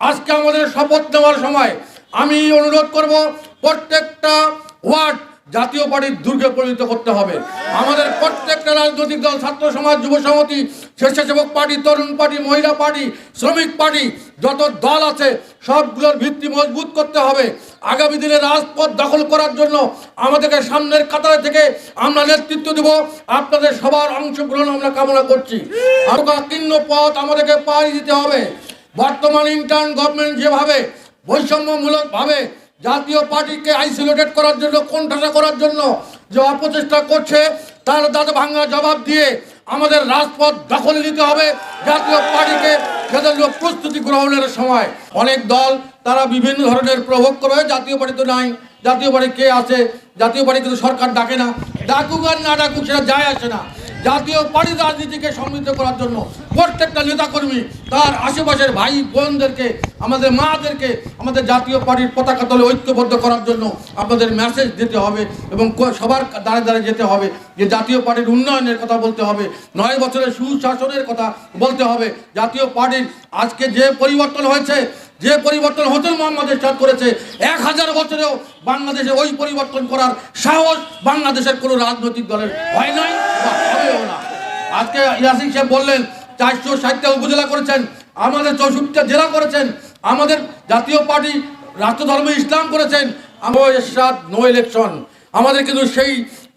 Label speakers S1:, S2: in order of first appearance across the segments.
S1: আজকে আমাদের শপথ নেওয়ার সময় আমি অনুরোধ করব, প্রত্যেকটা ওয়ার্ড জাতীয় পার্টির দুর্গে পরিণত করতে হবে। আমাদের প্রত্যেকটা রাজনৈতিক দল, ছাত্র সমাজ, যুব সমিতি, স্বেচ্ছাসেবক পার্টি, তরুণ পার্টি, মহিলা পার্টি, শ্রমিক পার্টি, যত দল আছে, সবগুলোর ভিত্তি মজবুত করতে হবে। আগামী দিনে রাজপথ দখল করার জন্য আমাদেরকে সামনের কাতারে থেকে আমরা নেতৃত্ব দেব। আপনাদের সবার অংশগ্রহণ আমরা কামনা করছি। কিন্ন পথ আমাদেরকে পাড়ি দিতে হবে। বর্তমান ইন্টার্ন গভর্নমেন্ট যেভাবে বৈষম্যমূলকভাবে জাতীয় পার্টিকে আইসোলেটেড করার জন্য, কোণঠাসা করার জন্য যে অপচেষ্টা করছে, তার দাঁত ভাঙা জবাব দিয়ে আমাদের রাজপথ দখলে নিতে হবে। জাতীয় পার্টিকে সেজন্য প্রস্তুতি গ্রহণের সময় অনেক দল তারা বিভিন্ন ধরনের প্রভোগ করবে জাতীয় পার্টি তো নাই, জাতীয় পার্টি কে আছে, জাতীয় পার্টি কিন্তু সরকার ডাকে না। ডাকুক আর না ডাকুক, সেটা যায় আসে না। জাতীয় পার্টি রাজনীতিকে সমৃদ্ধ করার জন্য প্রত্যেকটা নেতাকর্মী তার আশেপাশের ভাই বোনদেরকে, আমাদের মাদেরকে, আমাদের জাতীয় পার্টির পতাকা তলে ঐক্যবদ্ধ করার জন্য আপনাদের মেসেজ দিতে হবে এবং সবার দ্বারে দ্বারে যেতে হবে যে জাতীয় পার্টির উন্নয়নের কথা বলতে হবে, নয় বছরের সুশাসনের কথা বলতে হবে। জাতীয় পার্টির আজকে যে পরিবর্তন হয়েছে, যে পরিবর্তন হোসেন মোহাম্মদ এরশাদ করেছে, এক হাজার বছরেও বাংলাদেশে ওই পরিবর্তন করার সাহস বাংলাদেশের কোনো রাজনৈতিক দলের হয় নাই। আজকে ইয়াসিন সাহেব বললেন, চারশো ষাটটা উপজেলা করেছেন, আমাদের চৌষট্টিটা জেলা করেছেন, আমাদের জাতীয় পার্টি রাষ্ট্রধর্ম ইসলাম করেছেন আমার এরশাদ নো ইলেকশন আমাদের কিন্তু সেই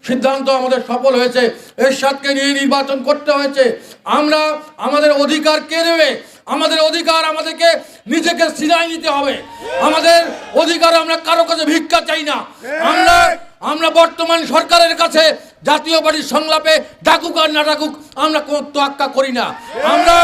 S1: সিদ্ধান্ত আমাদের সফল হয়েছে। এরশাদকে নিয়ে নির্বাচন করতে হয়েছে। আমরা আমাদের অধিকার কে নেবে? আমাদের অধিকার আমাদেরকে নিজেকে সিনাই নিতে হবে। আমাদের অধিকার আমরা কারও কাছে ভিক্ষা চাই না। আমরা আমরা বর্তমান সরকারের কাছে জাতীয় পার্টির সংলাপে ডাকুক আর না ডাকুক, আমরা কোনো তোয়াক্কা করি না। আমরা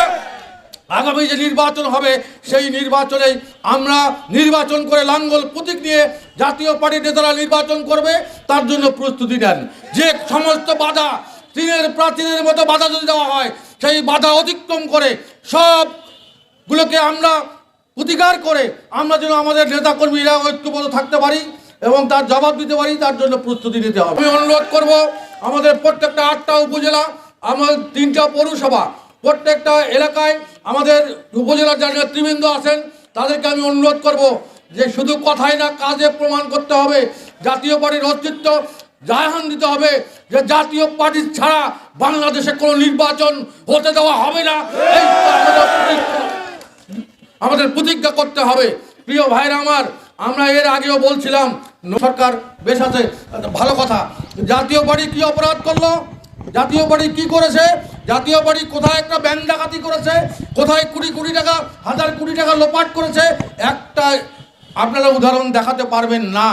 S1: আগামী যে নির্বাচন হবে, সেই নির্বাচনে আমরা নির্বাচন করে লাঙ্গল প্রতীক নিয়ে জাতীয় পার্টির নেতারা নির্বাচন করবে, তার জন্য প্রস্তুতি নেন। যে সমস্ত বাধা, চীনের প্রাচীনের মতো বাধা যদি দেওয়া হয়, সেই বাধা অতিক্রম করে সবগুলোকে আমরা প্রতিকার করে আমরা যেন আমাদের নেতাকর্মীরা ঐক্যবদ্ধ থাকতে পারি এবং তার জবাব দিতে পারি, তার জন্য প্রস্তুতি নিতে হবে। আমি অনুরোধ করব আমাদের প্রত্যেকটা আটটা উপজেলা, আমাদের তিনটা পৌরসভা, প্রত্যেকটা এলাকায় আমাদের উপজেলার যারা নেতৃবৃন্দ আছেন, তাদেরকে আমি অনুরোধ করব যে শুধু কথাই না, কাজে প্রমাণ করতে হবে, জাতীয় পার্টির অস্তিত্ব জাহান দিতে হবে, যে জাতীয় পার্টি ছাড়া বাংলাদেশে কোনো নির্বাচন হতে দেওয়া হবে না আমাদের প্রতিজ্ঞা। করতে হবে প্রিয় ভাইরা আমার, আমরা এর আগেও বলছিলাম সরকার বেশ আছে, ভালো কথা জাতীয় বাড়ি কি অপরাধ করল? জাতীয় বাড়ি কি করেছে? জাতীয় বাড়ি কোথায় একটা ব্যাংক ডাকাতি করেছে? কোথায় কুড়ি কোটি টাকা, হাজার কোটি টাকা লোপাট করেছে? একটা আপনারা উদাহরণ দেখাতে পারবেন না।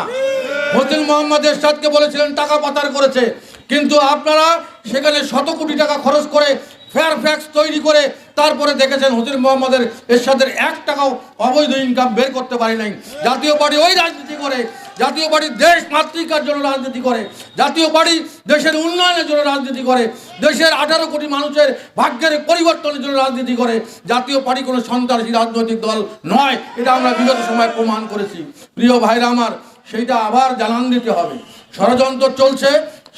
S1: হোসেন মোহাম্মদ এরশাদকে বলেছিলেন, টাকা পাচার করেছে। কিন্তু আপনারা সেখানে শত কোটি টাকা খরচ করে ফেয়ার ফ্যাক্স তৈরি করে তারপরে দেখেছেন হোসেন মোহাম্মদের এরশাদের এক টাকাও অবৈধ ইনকাম বের করতে পারি নাই। জাতীয় পার্টি ওই রাজনীতি করে জাতীয় পার্টি দেশ মাতৃকার জন্য রাজনীতি করে, জাতীয় পার্টি দেশের উন্নয়নের জন্য রাজনীতি করে, দেশের আঠারো কোটি মানুষের ভাগ্যের পরিবর্তনের জন্য রাজনীতি করে, জাতীয় পার্টি কোনো সন্ত্রাসী রাজনৈতিক দল নয়, এটা আমরা বিগত সময় প্রমাণ করেছি। প্রিয় ভাইরা আমার, সেইটা আবার জানান দিতে হবে। ষড়যন্ত্র চলছে,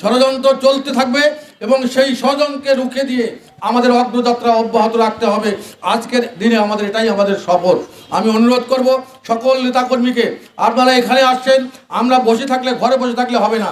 S1: ষড়যন্ত্র চলতে থাকবে এবং সেই স্বজনকে রুখে দিয়ে আমাদের অগ্রযাত্রা অব্যাহত রাখতে হবে। আজকের দিনে আমাদের এটাই আমাদের সফর আমি অনুরোধ করব সকল নেতাকর্মীকে, আপনারা এখানে আসছেন, আমরা বসে থাকলে, ঘরে বসে থাকলে হবে না।